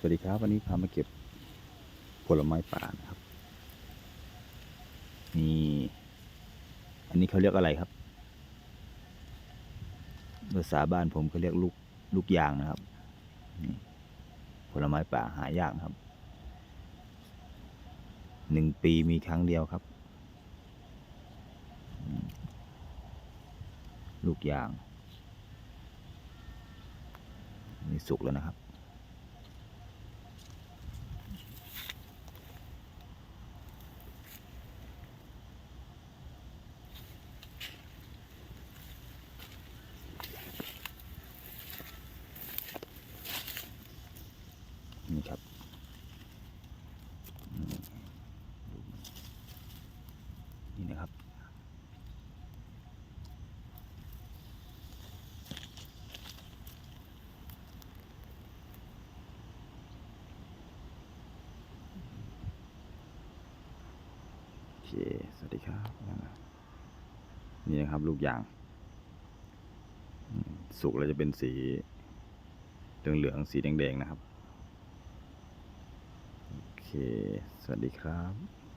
สวัสดีครับ วันนี้พามาเก็บผลไม้ป่านะครับนี่อันนี้เขาเรียกอะไรครับภาษาบ้านผมเขาเรียกลูกลูกยางนะครับผลไม้ป่าหายากนะครับหนึ่งปีมีครั้งเดียวครับ ลูกยางนี่สุกแล้วนะครับ นี่ครับนี่นะครับ โอเค สวัสดีครับ นี่นะครับ ลูกยาง สุกแล้วจะเป็นสีเหลืองๆสีแดงๆนะครับ สวัสดีครับ